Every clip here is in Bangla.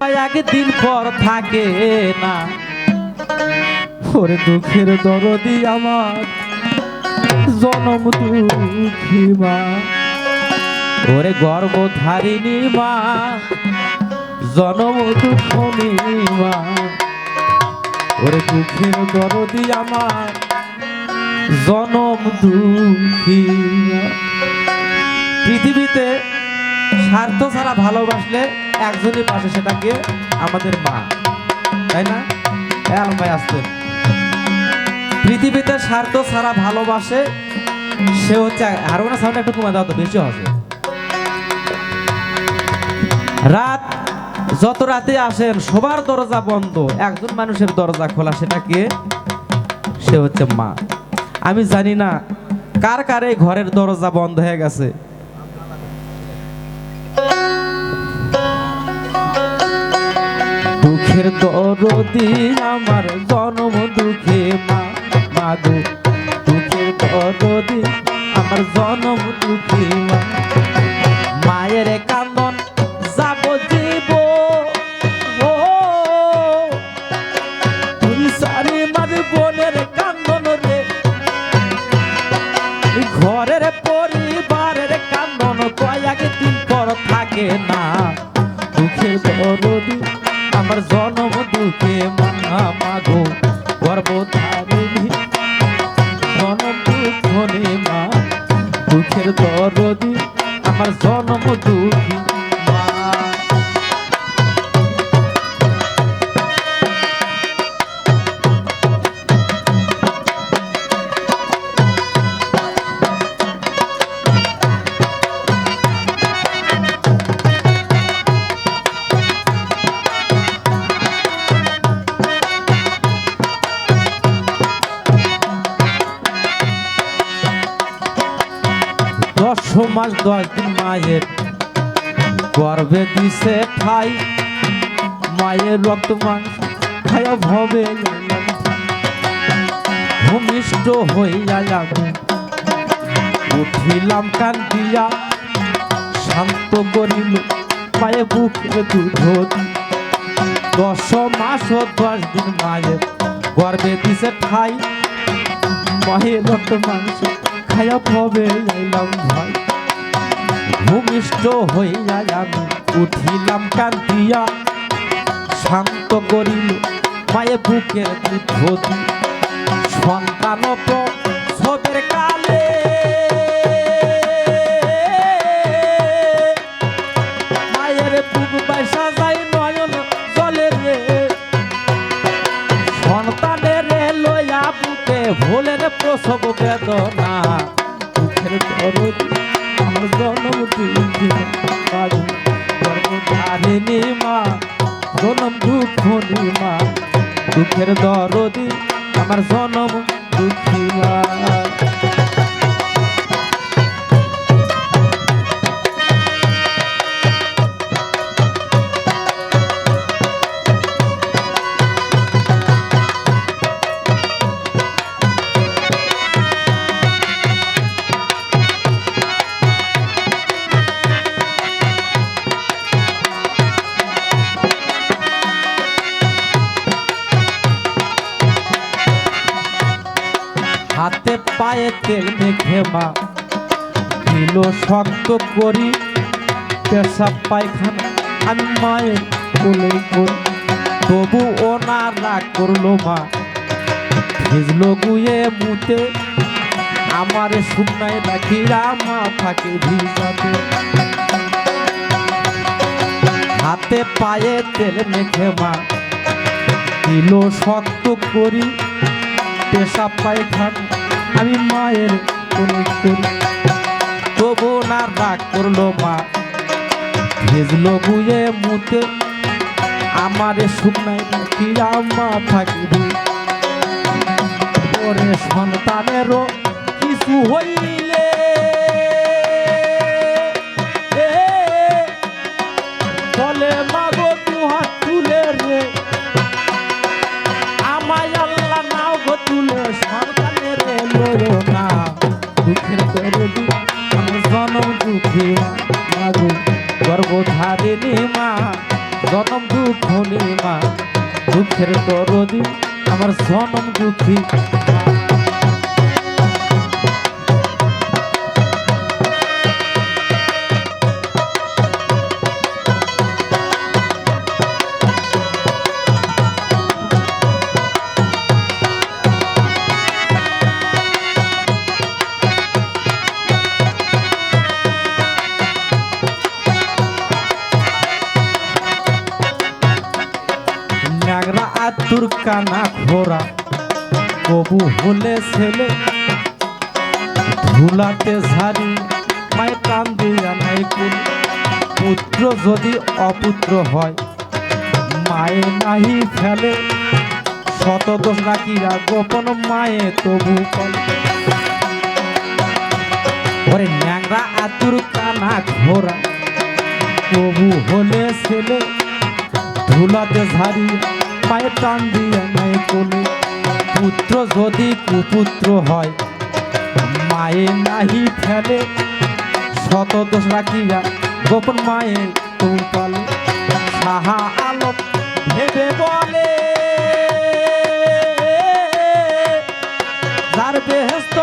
একদিন পর থাকে না। ওরে দুঃখের দরদি আমার, জনম দুঃখী মা। ওরে গর্ভধারিণী মা, জনম দুঃখনী মা। ওরে দুঃখের দরদি আমার, জনম দুঃখী পৃথিবীতে স্বার্থ ছাড়া ভালোবাসলে একজনই পাশে সেটাকে আমাদের মা। তাই না? আলম ভাই আসতেন পৃথিবীতে স্বার্থ ছাড়া ভালোবাসে, সে হচ্ছে হারমোনা সাউন্ড একটু কমে দাও তো, বেশি হবে। রাত, যত রাতে আসেন, সবার দরজা বন্ধ। একজন মানুষের দরজা খোলা, সেটা কে? সে হচ্ছে মা। আমি জানি না কার কার এই ঘরের দরজা বন্ধ হয়ে গেছে। দুঃখের দরদি, আমার জন্ম দুঃখে মা মাগো দুঃখের দরদি, আমার জন্ম দুঃখে মা। মায়ের কান্দন যাব জীব, ও। তুই সারি মার বোনের কান্দন রে। ঘরের পরিবারের কান্দন কয়েক দিন পর থাকে না। দুঃখের দরদি আমার জনম দুঃখে মা মাগো গর্ভধারিণী জনম দুঃখ নে মা, দুঃখের দরদি। আমার জনম দুঃখী মাস দশ দিন মায়ের গর্ভে দিছে ঠাই। মায়ের রক্ত মাংস খায়া ভবে। ভূমিষ্ঠ হইয়া উঠিলাম কান্দিয়া শান্ত করিল পায়ে বুকের দুধ। দশ মাস ও দশ দিন মায়ের গর্ভে দিছে ঠাই। মায়ের রক্ত মাংস খায়া ভবে যাইলাম ভাই। ভূমিষ্ঠ হইয়া আমি উঠিলাম কান্দিয়া শান্ত করিল মায়ে বুকের দুধ সন্তান তো সবের কালে। মায়ের বুক নয়ন রে। সন্তানের লইয়া বুকে ভোলের প্রসব বেদনা। জনম বাড়ি গর্ভধারিণী মা জনম দুঃখ মা দুঃখের দরদি আমার জনম দুঃখী মা পায়ে তেল মেখে মা। দিল শক্ত করি পেশাব পায়খানা। আমি মায়ের কোলে করি, তবু ও না রাগ করল মা। ভিজলো গুয়ে মুতে, আমার শুকনায় রাখিরা মা থাকে ভিজাতে। হাতে পায়ে তেল মেখে মা। দিল শক্ত করি পেশাব পায়খানা। আমি মায়ের তবু না রাগ করল মা। ভেজলো গুয়ে মুতে। আমারে শুকনাই মুখি মা থাকবি। ওরে সন্তানেরও কিছু হইলে দুঃখী মাগো গর্বধারিণী মা জনম দুঃখ মা দুঃখের তরদি আমার জনম দুঃখী। কানা ঘোরা কবু হলে ছেলে। ধুলাতে ঝাড়ি, মায় টান দিয়া নাই কুল। পুত্র যদি অপুত্র হয়, মায়ে নাহি ফেলে। শতদোষ রাখিয়া গোপন মায়ে তবু ওরে ন্যাংরা আতুর কানা ঘোরা কবু হলে ছেলে। ধুলাতে ঝাড়ি পায়ে টান দিয়ে নাই কোলে। পুত্র যদি কুপুত্র হয়, মায়ে নাহি ফেলে। শত দোষ রাখিয়া গোপন মায়ের তুমি সাহা আলম ভেবে বলে, যার বেহস্ত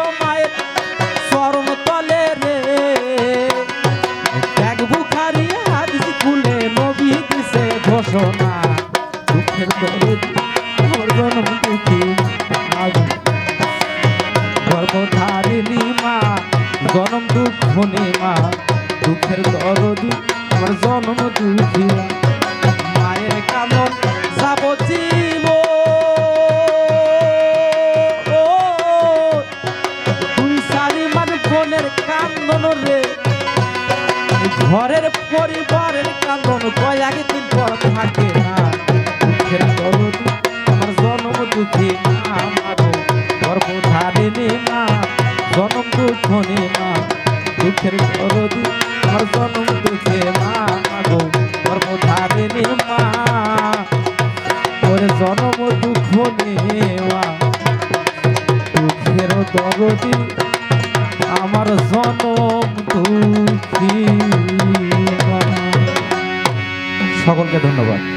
ঘরের পরিবারের কান্দন কয়েক দিন পর থাকে না। দুঃখের দরদ, আমার জনম দুঃখী আমার গর্ভধারিণী মা, জনম দুঃখ নে মা। দুঃখের দরদ, আমার জনম দুঃখে মা গো গর্ভধারিণী মা, ওরে জনম দুঃখ নেওয়া দুঃখের দরদি আমার জনম দুঃখী। মা। সকলকে ধন্যবাদ।